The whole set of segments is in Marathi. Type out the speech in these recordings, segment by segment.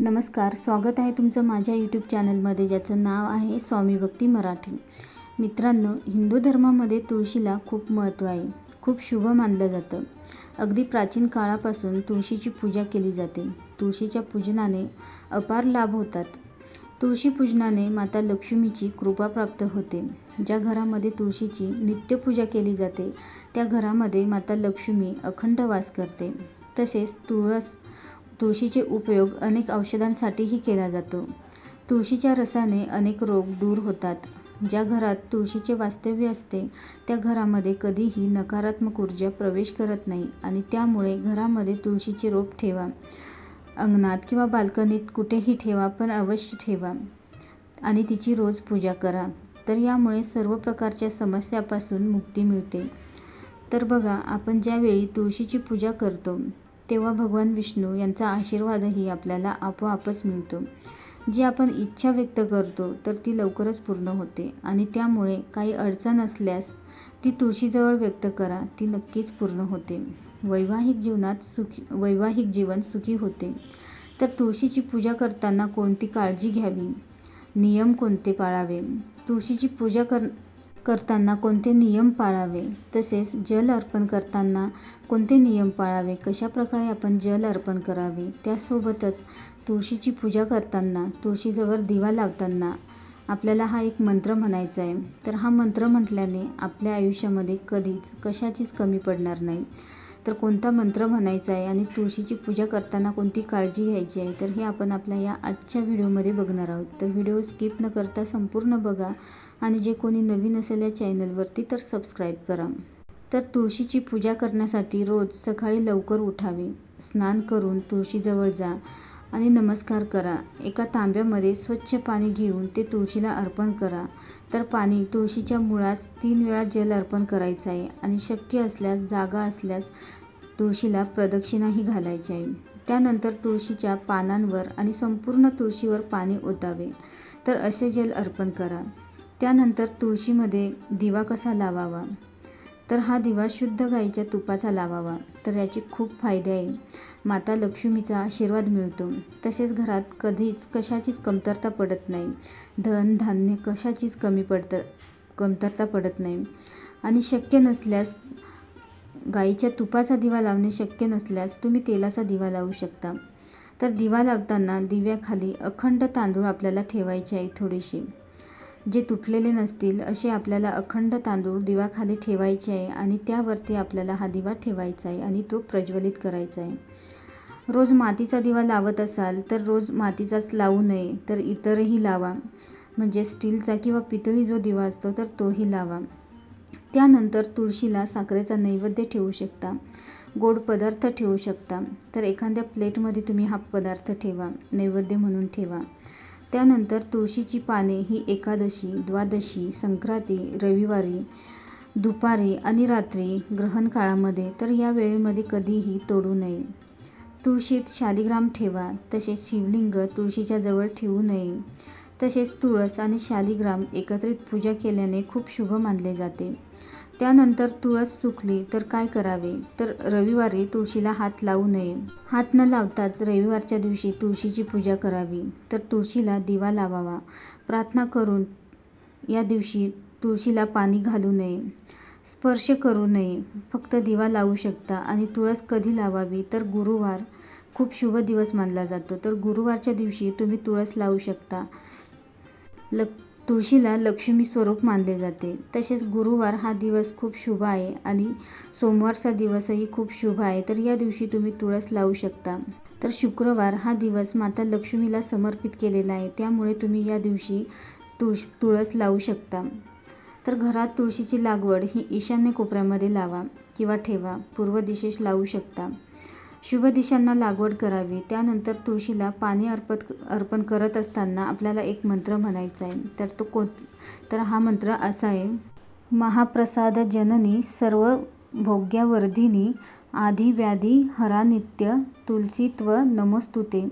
नमस्कार स्वागत आहे तुमचं माझ्या यूट्यूब चॅनलमध्ये ज्याचं नाव आहे स्वामी भक्ती मराठी. मित्रांनो हिंदू धर्मामध्ये तुळशीला खूप महत्त्व आहे. खूप शुभ मानलं जातं. अगदी प्राचीन काळापासून तुळशीची पूजा केली जाते. तुळशीच्या पूजनाने अपार लाभ होतात. तुळशी पूजनाने माता लक्ष्मीची कृपा प्राप्त होते. ज्या घरामध्ये तुळशीची नित्यपूजा केली जाते त्या घरामध्ये माता लक्ष्मी अखंड वास करते. तसेच तुळस तुळशीचे उपयोग अनेक औषधांसाठीही केला जातो. तुळशीच्या रसाने अनेक रोग दूर होतात. ज्या घरात तुळशीचे वास्तव्य असते त्या घरामध्ये कधीही नकारात्मक ऊर्जा प्रवेश करत नाही आणि त्यामुळे घरामध्ये तुळशीचे रोप ठेवा. अंगणात किंवा बाल्कनीत कुठेही ठेवा पण अवश्य ठेवा. आणि तिची रोज पूजा करा. तर यामुळे सर्व प्रकारच्या समस्यापासून मुक्ती मिळते. तर बघा आपण ज्यावेळी तुळशीची पूजा करतो तेव्हा भगवान विष्णू यांचा आशीर्वादही आपल्याला आपोआपच मिळतो. जी आपण इच्छा व्यक्त करतो तर ती लवकरच पूर्ण होते आणि त्यामुळे काही अडचण असल्यास ती तुळशीजवळ व्यक्त करा ती नक्कीच पूर्ण होते. वैवाहिक जीवनात सुखी वैवाहिक जीवन सुखी होते. तर तुळशीची पूजा करताना कोणती काळजी घ्यावी? नियम कोणते पाळावे? तुळशीची पूजा कर करताना कोणते नियम पाळावे? तसेच जल अर्पण करताना कोणते नियम पाळावे? कशाप्रकारे आपण जल अर्पण करावे? त्यासोबतच तुळशीची पूजा करताना तुळशीजवळ दिवा लावताना आपल्याला हा एक मंत्र म्हणायचा आहे. तर हा मंत्र म्हटल्याने आपल्या आयुष्यामध्ये कधीच कशाचीच कमी पडणार नाही. तर कोणता मंत्र म्हणायचा आहे आणि तुळशीची पूजा करताना कोणती काळजी घ्यायची आहे? तर हे आपण आपल्या या आजच्या व्हिडिओमध्ये बघणार आहोत. तर व्हिडिओ स्किप न करता संपूर्ण बघा आणि जे कोणी नवीन असेल या चॅनलवरती तर सबस्क्राईब करा. तर तुळशीची पूजा करण्यासाठी रोज सकाळी लवकर उठावे. स्नान करून तुळशीजवळ जा. आणि नमस्कार करा. एका तांब्यामध्ये स्वच्छ पाणी घेऊन ते तुळशीला अर्पण करा. तर पाणी तुळशीच्या मुळास तीन वेळा जल अर्पण करायचं आहे आणि शक्य असल्यास जागा असल्यास तुळशीला प्रदक्षिणाही घालायची आहे. त्यानंतर तुळशीच्या पानांवर आणि संपूर्ण तुळशीवर पाणी ओतावे. तर असे जल अर्पण करा. त्यानंतर तुळशीमध्ये दिवा कसा लावावा? तर हा दिवा शुद्ध गाईच्या तुपाचा लावावा तर याचे खूप फायदे आहे. माता लक्ष्मीचा आशीर्वाद मिळतो. तसेच घरात कधीच कशाचीच कमतरता पडत नाही. धन धान्य कशाचीच कमी पडतं कमतरता पडत नाही. आणि शक्य नसल्यास गाईच्या तुपाचा दिवा लावणे शक्य नसल्यास तुम्ही तेलाचा दिवा लावू शकता. तर दिवा लावताना दिव्याखाली अखंड तांदूळ आपल्याला ठेवायचे आहे थोडेसे. जे तुटलेले नसतील असे आपल्याला अखंड तांदूळ दिवाखाली ठेवायचे आहे आणि त्यावरती आपल्याला हा दिवा ठेवायचा आहे आणि तो प्रज्वलित करायचा आहे. रोज मातीचा दिवा लावत असाल तर रोज मातीचाच लावू नये तर इतरही लावा. म्हणजे स्टीलचा किंवा पितळी जो दिवा असतो तर तोही लावा. त्यानंतर तुळशीला साखरेचा नैवेद्य ठेवू शकता. गोड पदार्थ ठेवू शकता. तर एखाद्या प्लेटमध्ये तुम्ही हा पदार्थ ठेवा नैवेद्य म्हणून ठेवा. त्यानंतर तुळशीची पाने ही एकादशी द्वादशी संक्रांती रविवारी दुपारी आणि रात्री ग्रहण काळामध्ये तर या वेळेमध्ये कधीही तोडू नये. तुळशीत शालिग्राम ठेवा तसेच शिवलिंग तुळशीच्या जवळ ठेवू नये. तसेच तुळस आणि शालिग्राम एकत्रित पूजा केल्याने खूप शुभ मानले जाते. त्यानंतर तुळस सुकली तर काय करावे? तर रविवारी तुळशीला हात लावू नये. हात न लावताच रविवारच्या दिवशी तुळशीची पूजा करावी. तर तुळशीला दिवा लावावा. प्रार्थना करून या दिवशी तुळशीला पाणी घालू नये. स्पर्श करू नये. फक्त दिवा लावू शकता आणि तुळस कधी लावावी? तर गुरुवार. खूप शुभ दिवस मानला जातो. तर गुरुवारच्या दिवशी तुम्ही तुळस लावू शकता. ल तुळशीला लक्ष्मी स्वरूप मानले जाते. तसेच गुरुवार हा दिवस खूप शुभ आहे आणि सोमवारचा दिवसही खूप शुभ आहे. तर या दिवशी तुम्ही तुळस लावू शकता. तर शुक्रवार हा दिवस माता लक्ष्मीला समर्पित केलेला आहे. त्यामुळे तुम्ही या दिवशी तुळस तुळस लावू शकता. तर घरात तुळशीची लागवड ही ईशान्य कोपऱ्यामध्ये लावा किंवा ठेवा. पूर्व दिशेस लावू शकता. शुभ दिशांना लागवड करावी. त्यानंतर तुळशीला पाणी अर्पत अर्पण करत असताना आपल्याला एक मंत्र म्हणायचा आहे. तर तो को तर हा मंत्र असा आहे. महाप्रसाद जननी सर्व भोग्यावर्धिनी आधी व्याधी हरा नित्य तुलसीत्व नमोस्तुते.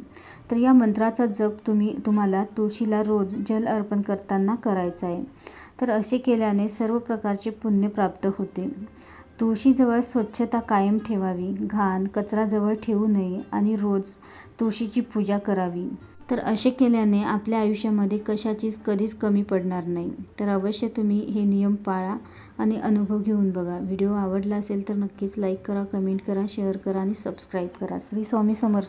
तर या मंत्राचा जप तुम्ही तुम्हाला तुळशीला रोज जल अर्पण करताना करायचा आहे. तर असे केल्याने सर्व प्रकारचे पुण्य प्राप्त होते. तुळशीजवळ स्वच्छता कायम ठेवावी. घाण कचरा जवळ ठेवू नये आणि रोज तुळशीची पूजा करावी. तर असे केल्याने आपल्या आयुष्यामध्ये कशाचीच कधीच कमी पडणार नाही. तर अवश्य तुम्ही हे नियम पाळा आणि अनुभव घेऊन बघा. व्हिडिओ आवडला असेल तर नक्कीच लाईक करा कमेंट करा शेअर करा आणि सबस्क्राईब करा. श्री स्वामी समर्थ.